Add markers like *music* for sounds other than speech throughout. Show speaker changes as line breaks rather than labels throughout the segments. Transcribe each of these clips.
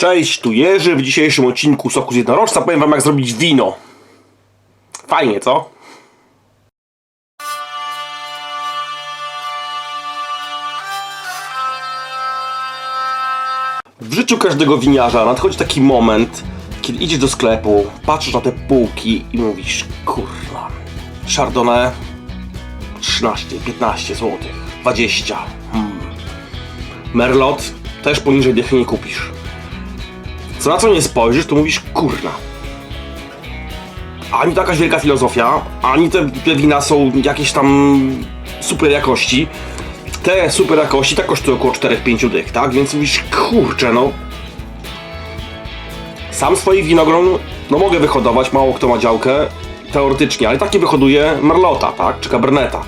Cześć, tu Jerzy. W dzisiejszym odcinku Soku z Jednorożca powiem wam jak zrobić wino. Fajnie, co? W życiu każdego winiarza nadchodzi taki moment, kiedy idziesz do sklepu, patrzysz na te półki i mówisz, kurwa, Chardonnay 13, 15 zł, 20. Hmm. Merlot też poniżej dychy nie kupisz. Co na co nie spojrzysz, to mówisz, kurna. Ani to jakaś wielka filozofia, ani te, te wina są jakieś tam super jakości. Te super jakości tak kosztują około 4-5 dych, tak? Więc mówisz, kurczę, no. Sam swoich winogron, no mogę wyhodować, mało kto ma działkę, teoretycznie, ale tak nie wyhoduję Merlota, tak? Czy Caberneta.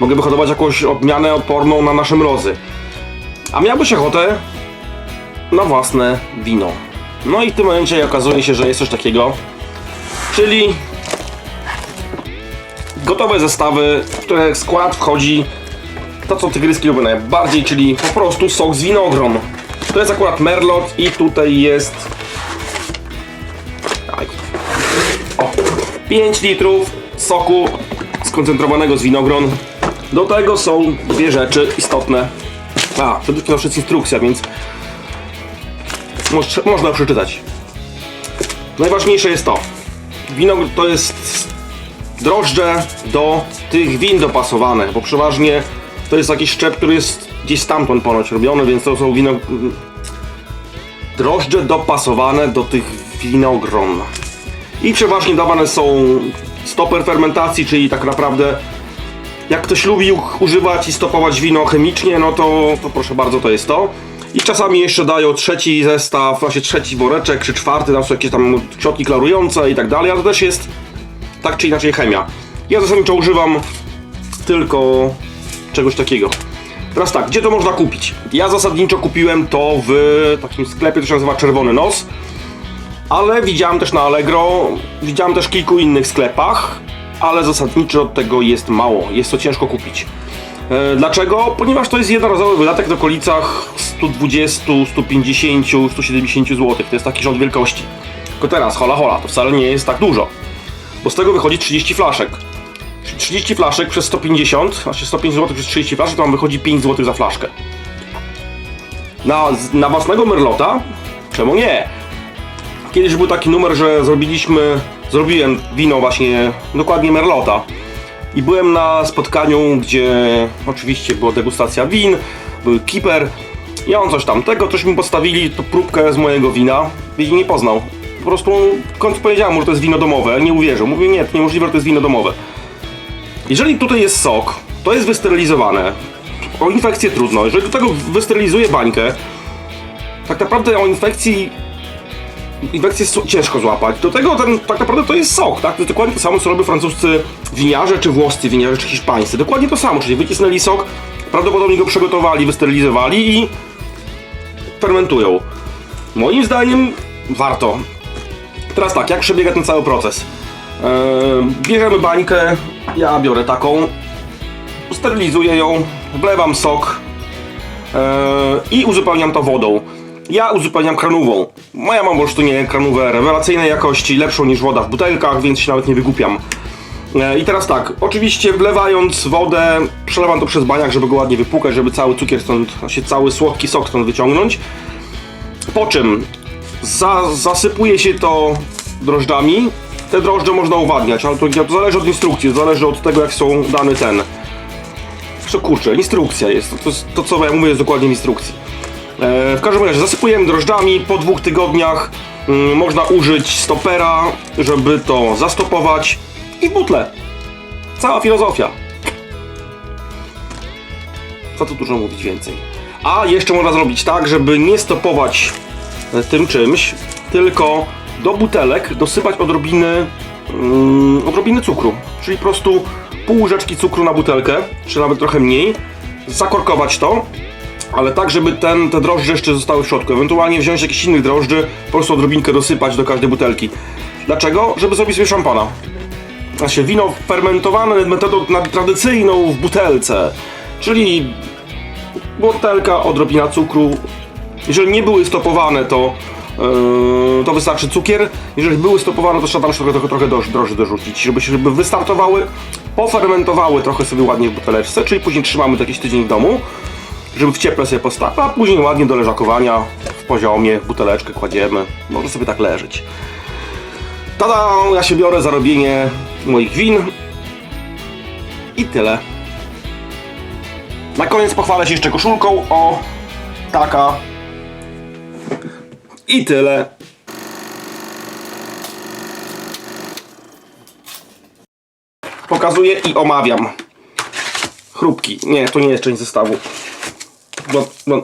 Mogę wyhodować jakąś odmianę odporną na nasze mrozy. A miałbyś ochotę na własne wino. No i w tym momencie okazuje się, że jest coś takiego, czyli gotowe zestawy, w które skład wchodzi to, co tygryski lubią najbardziej, czyli po prostu sok z winogron. To jest akurat merlot i tutaj jest o, 5 litrów soku skoncentrowanego z winogron. Do tego są dwie rzeczy istotne. A, przede wszystkim jest instrukcja, więc Moż- można przeczytać. Najważniejsze jest to. Wino to jest drożdże do tych win dopasowane, bo przeważnie to jest jakiś szczep, który jest gdzieś stamtąd ponoć robiony, więc to są wino... Drożdże dopasowane do tych winogron. I przeważnie dawane są stoper fermentacji, czyli tak naprawdę jak ktoś lubi używać i stopować wino chemicznie, no to, to proszę bardzo, to jest to. I czasami jeszcze dają trzeci zestaw, właśnie trzeci woreczek, czy czwarty, tam są jakieś tam środki klarujące i tak dalej, ale to też jest tak czy inaczej chemia. Ja zasadniczo używam tylko czegoś takiego. Teraz tak, gdzie to można kupić? Ja zasadniczo kupiłem to w takim sklepie, to się nazywa Czerwony Nos, ale widziałem też na Allegro, widziałem też w kilku innych sklepach, ale zasadniczo tego jest mało, jest to ciężko kupić. E, Dlaczego? Ponieważ to jest jednorazowy wydatek w okolicach 120, 150, 170 zł. To jest taki rząd wielkości. Tylko teraz, hola hola, to wcale nie jest tak dużo. Bo z tego wychodzi 30 flaszek. Czyli 30 flaszek przez 150, znaczy 150 zł przez 30 flaszek, to nam wychodzi 5 zł za flaszkę. Na, na własnego Merlota? Czemu nie? Kiedyś był taki numer, że zrobiliśmy, zrobiłem wino właśnie, dokładnie Merlota. I byłem na spotkaniu, gdzie oczywiście była degustacja win, był kiper i on coś tam tego, coś mi postawili, to próbkę z mojego wina i nie poznał. Po prostu w końcu powiedziałem mu, że to jest wino domowe, nie uwierzył. Mówię, nie, to niemożliwe, że to jest wino domowe. Jeżeli tutaj jest sok, to jest wysterylizowane. O infekcję trudno. Jeżeli do tego wysterylizuję bańkę, tak naprawdę o infekcji infekcję ciężko złapać. Do tego ten, tak naprawdę to jest sok, tak? To jest dokładnie to samo, co robią francuscy winiarze, czy włoscy winiarze, czy hiszpańscy. Dokładnie to samo, czyli wycisnęli sok, prawdopodobnie go przygotowali, wysterylizowali i fermentują. Moim zdaniem warto. Teraz tak, jak przebiega ten cały proces? Eee, bierzemy bańkę, ja biorę taką, sterylizuję ją, wlewam sok eee, i uzupełniam to wodą. Ja uzupełniam kranówą. Moja mam po prostu nie kranówę rewelacyjnej jakości, lepszą niż woda w butelkach, więc się nawet nie wygłupiam. E, I teraz tak, oczywiście wlewając wodę, przelewam to przez baniak, żeby go ładnie wypłukać, żeby cały cukier stąd, się cały słodki sok stąd wyciągnąć. Po czym za, zasypuje się to drożdżami. Te drożdże można uwadniać, ale to, to zależy od instrukcji, zależy od tego jak są dany ten. Co kurczę, instrukcja jest, to, to, to co ja mówię jest dokładnie w instrukcji. E, W każdym razie zasypujemy drożdżami. Po dwóch tygodniach mm, można użyć stopera, żeby to zastopować i butle. Cała filozofia. Co tu dużo mówić więcej. A jeszcze można zrobić tak, żeby nie stopować e, tym czymś, tylko do butelek dosypać odrobiny, mm, odrobiny cukru. Czyli po prostu pół łyżeczki cukru na butelkę, czy nawet trochę mniej. Zakorkować to ale tak, żeby ten, te drożdże jeszcze zostały w środku. Ewentualnie wziąć jakiś innych drożdży, po prostu odrobinkę dosypać do każdej butelki. Dlaczego? Żeby zrobić sobie szampana. Znaczy wino fermentowane metodą tradycyjną w butelce, czyli butelka, odrobina cukru, Jeżeli nie były stopowane, to, yy, to wystarczy cukier. Jeżeli były stopowane, to trzeba tam trochę, trochę droż- drożdży dorzucić, żeby, się- żeby wystartowały, pofermentowały trochę sobie ładnie w buteleczce, czyli później trzymamy to jakiś tydzień w domu, żeby w cieple sobie postawić, a później ładnie do leżakowania w poziomie, w buteleczkę kładziemy, może sobie tak leżeć. Tada! Ja się biorę za robienie moich win. I tyle. Na koniec pochwalę się jeszcze koszulką. O, taka. I tyle. Pokazuję i omawiam. Chrupki. Nie, to nie jest część zestawu. No, no.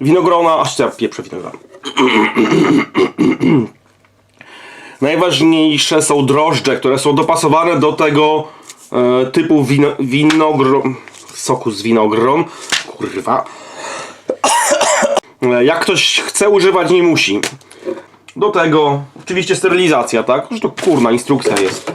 Winogrona, aż ja pieprzę winogrona. *clears throat* Najważniejsze są drożdże, które są dopasowane do tego e, typu wino, winogron, soku z winogron. Kurwa. *clears throat* E, Jak ktoś chce używać, nie musi. Do tego oczywiście sterylizacja, tak? Że to kurna instrukcja jest.